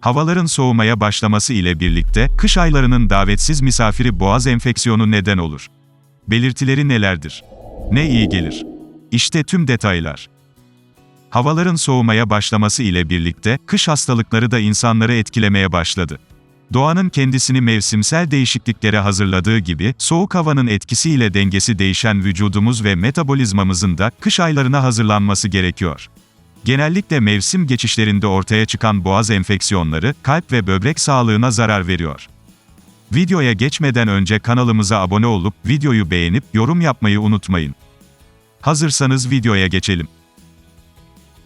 Havaların soğumaya başlaması ile birlikte, kış aylarının davetsiz misafiri boğaz enfeksiyonu neden olur. Belirtileri nelerdir? Ne iyi gelir? İşte tüm detaylar. Havaların soğumaya başlaması ile birlikte, kış hastalıkları da insanları etkilemeye başladı. Doğanın kendisini mevsimsel değişikliklere hazırladığı gibi, soğuk havanın etkisiyle dengesi değişen vücudumuz ve metabolizmamızın da kış aylarına hazırlanması gerekiyor. Genellikle mevsim geçişlerinde ortaya çıkan boğaz enfeksiyonları, kalp ve böbrek sağlığına zarar veriyor. Videoya geçmeden önce kanalımıza abone olup, videoyu beğenip, yorum yapmayı unutmayın. Hazırsanız videoya geçelim.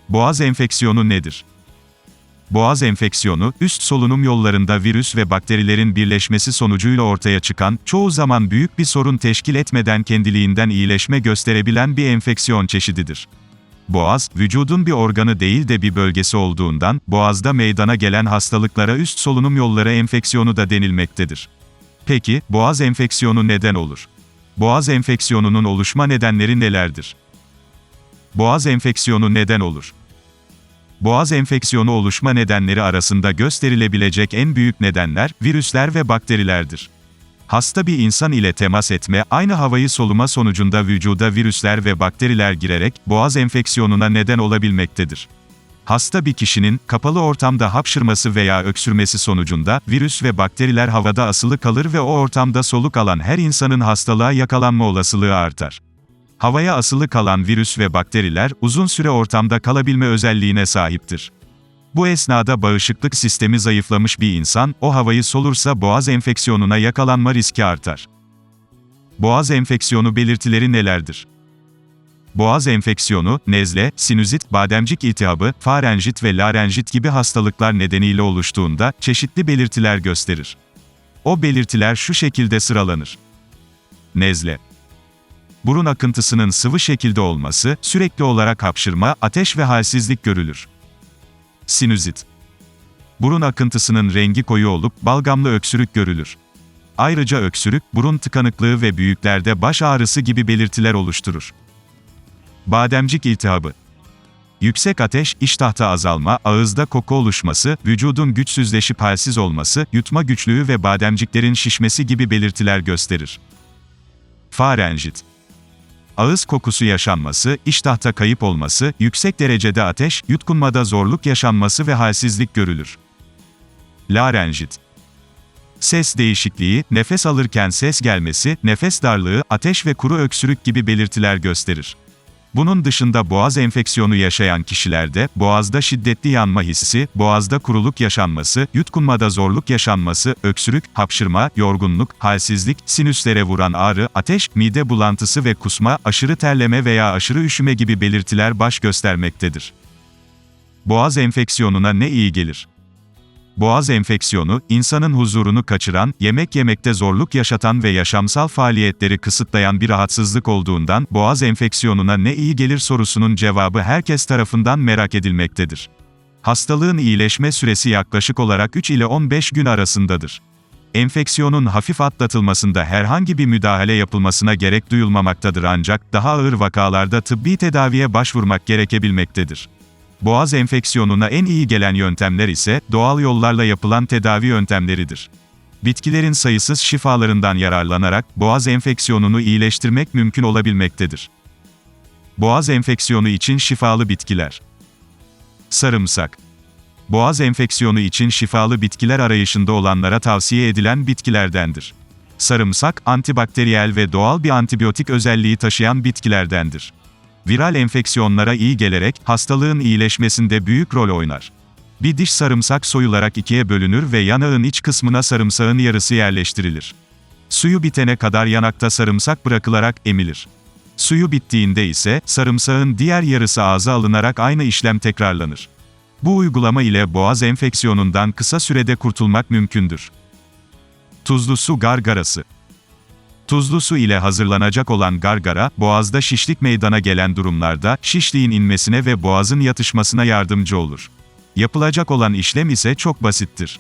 Boğaz enfeksiyonu nedir? Boğaz enfeksiyonu, üst solunum yollarında virüs ve bakterilerin birleşmesi sonucuyla ortaya çıkan, çoğu zaman büyük bir sorun teşkil etmeden kendiliğinden iyileşme gösterebilen bir enfeksiyon çeşididir. Boğaz, vücudun bir organı değil de bir bölgesi olduğundan, boğazda meydana gelen hastalıklara üst solunum yolları enfeksiyonu da denilmektedir. Peki, boğaz enfeksiyonu neden olur? Boğaz enfeksiyonunun oluşma nedenleri nelerdir? Boğaz enfeksiyonu neden olur? Boğaz enfeksiyonu oluşma nedenleri arasında gösterilebilecek en büyük nedenler, virüsler ve bakterilerdir. Hasta bir insan ile temas etme, aynı havayı soluma sonucunda vücuda virüsler ve bakteriler girerek, boğaz enfeksiyonuna neden olabilmektedir. Hasta bir kişinin, kapalı ortamda hapşırması veya öksürmesi sonucunda, virüs ve bakteriler havada asılı kalır ve o ortamda soluk alan her insanın hastalığa yakalanma olasılığı artar. Havaya asılı kalan virüs ve bakteriler, uzun süre ortamda kalabilme özelliğine sahiptir. Bu esnada bağışıklık sistemi zayıflamış bir insan, o havayı solursa boğaz enfeksiyonuna yakalanma riski artar. Boğaz enfeksiyonu belirtileri nelerdir? Boğaz enfeksiyonu, nezle, sinüzit, bademcik iltihabı, farenjit ve larenjit gibi hastalıklar nedeniyle oluştuğunda, çeşitli belirtiler gösterir. O belirtiler şu şekilde sıralanır. Nezle. Burun akıntısının sıvı şekilde olması, sürekli olarak hapşırma, ateş ve halsizlik görülür. Sinüzit. Burun akıntısının rengi koyu olup balgamlı öksürük görülür. Ayrıca öksürük, burun tıkanıklığı ve büyüklerde baş ağrısı gibi belirtiler oluşturur. Bademcik iltihabı. Yüksek ateş, iştahta azalma, ağızda koku oluşması, vücudun güçsüzleşip halsiz olması, yutma güçlüğü ve bademciklerin şişmesi gibi belirtiler gösterir. Farenjit. Ağız kokusu yaşanması, iştahta kayıp olması, yüksek derecede ateş, yutkunmada zorluk yaşanması ve halsizlik görülür. Larenjit. Ses değişikliği, nefes alırken ses gelmesi, nefes darlığı, ateş ve kuru öksürük gibi belirtiler gösterir. Bunun dışında boğaz enfeksiyonu yaşayan kişilerde, boğazda şiddetli yanma hissi, boğazda kuruluk yaşanması, yutkunmada zorluk yaşanması, öksürük, hapşırma, yorgunluk, halsizlik, sinüslere vuran ağrı, ateş, mide bulantısı ve kusma, aşırı terleme veya aşırı üşüme gibi belirtiler baş göstermektedir. Boğaz enfeksiyonuna ne iyi gelir? Boğaz enfeksiyonu, insanın huzurunu kaçıran, yemek yemekte zorluk yaşatan ve yaşamsal faaliyetleri kısıtlayan bir rahatsızlık olduğundan, boğaz enfeksiyonuna ne iyi gelir sorusunun cevabı herkes tarafından merak edilmektedir. Hastalığın iyileşme süresi yaklaşık olarak 3 ile 15 gün arasındadır. Enfeksiyonun hafif atlatılmasında herhangi bir müdahale yapılmasına gerek duyulmamaktadır ancak daha ağır vakalarda tıbbi tedaviye başvurmak gerekebilmektedir. Boğaz enfeksiyonuna en iyi gelen yöntemler ise doğal yollarla yapılan tedavi yöntemleridir. Bitkilerin sayısız şifalarından yararlanarak boğaz enfeksiyonunu iyileştirmek mümkün olabilmektedir. Boğaz enfeksiyonu için şifalı bitkiler. Sarımsak. Boğaz enfeksiyonu için şifalı bitkiler arayışında olanlara tavsiye edilen bitkilerdendir. Sarımsak, antibakteriyel ve doğal bir antibiyotik özelliği taşıyan bitkilerdendir viral enfeksiyonlara iyi gelerek hastalığın iyileşmesinde büyük rol oynar. Bir diş sarımsak soyularak ikiye bölünür ve yanağın iç kısmına sarımsağın yarısı yerleştirilir. Suyu bitene kadar yanakta sarımsak bırakılarak emilir. Suyu bittiğinde ise sarımsağın diğer yarısı ağza alınarak aynı işlem tekrarlanır. Bu uygulama ile boğaz enfeksiyonundan kısa sürede kurtulmak mümkündür. Tuzlu su gargarası Tuzlu su ile hazırlanacak olan gargara, boğazda şişlik meydana gelen durumlarda, şişliğin inmesine ve boğazın yatışmasına yardımcı olur. Yapılacak olan işlem ise çok basittir.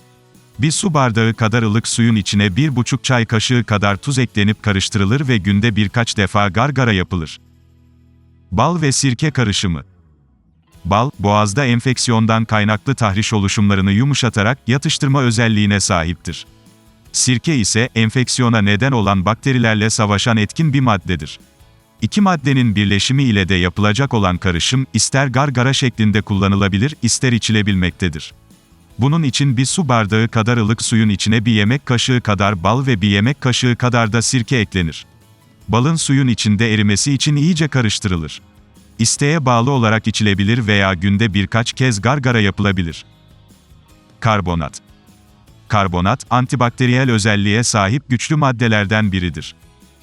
Bir su bardağı kadar ılık suyun içine 1,5 çay kaşığı kadar tuz eklenip karıştırılır ve günde birkaç defa gargara yapılır. Bal ve sirke karışımı Bal, boğazda enfeksiyondan kaynaklı tahriş oluşumlarını yumuşatarak yatıştırma özelliğine sahiptir. Sirke ise enfeksiyona neden olan bakterilerle savaşan etkin bir maddedir. İki maddenin birleşimi ile de yapılacak olan karışım, ister gargara şeklinde kullanılabilir, ister içilebilmektedir. Bunun için bir su bardağı kadar ılık suyun içine bir yemek kaşığı kadar bal ve bir yemek kaşığı kadar da sirke eklenir. Balın suyun içinde erimesi için iyice karıştırılır. İsteğe bağlı olarak içilebilir veya günde birkaç kez gargara yapılabilir. Karbonat Karbonat, antibakteriyel özelliğe sahip güçlü maddelerden biridir.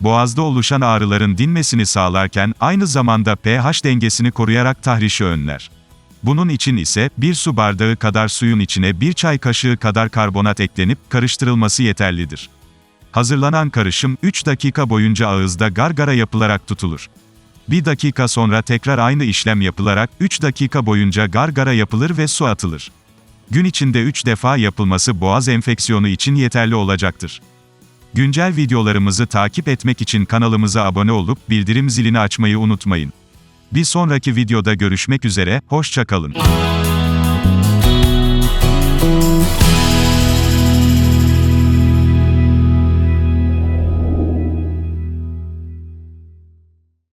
Boğazda oluşan ağrıların dinmesini sağlarken aynı zamanda pH dengesini koruyarak tahrişi önler. Bunun için ise bir su bardağı kadar suyun içine bir çay kaşığı kadar karbonat eklenip karıştırılması yeterlidir. Hazırlanan karışım 3 dakika boyunca ağızda gargara yapılarak tutulur. Bir dakika sonra tekrar aynı işlem yapılarak 3 dakika boyunca gargara yapılır ve su atılır. Gün içinde 3 defa yapılması boğaz enfeksiyonu için yeterli olacaktır. Güncel videolarımızı takip etmek için kanalımıza abone olup bildirim zilini açmayı unutmayın. Bir sonraki videoda görüşmek üzere, hoşçakalın.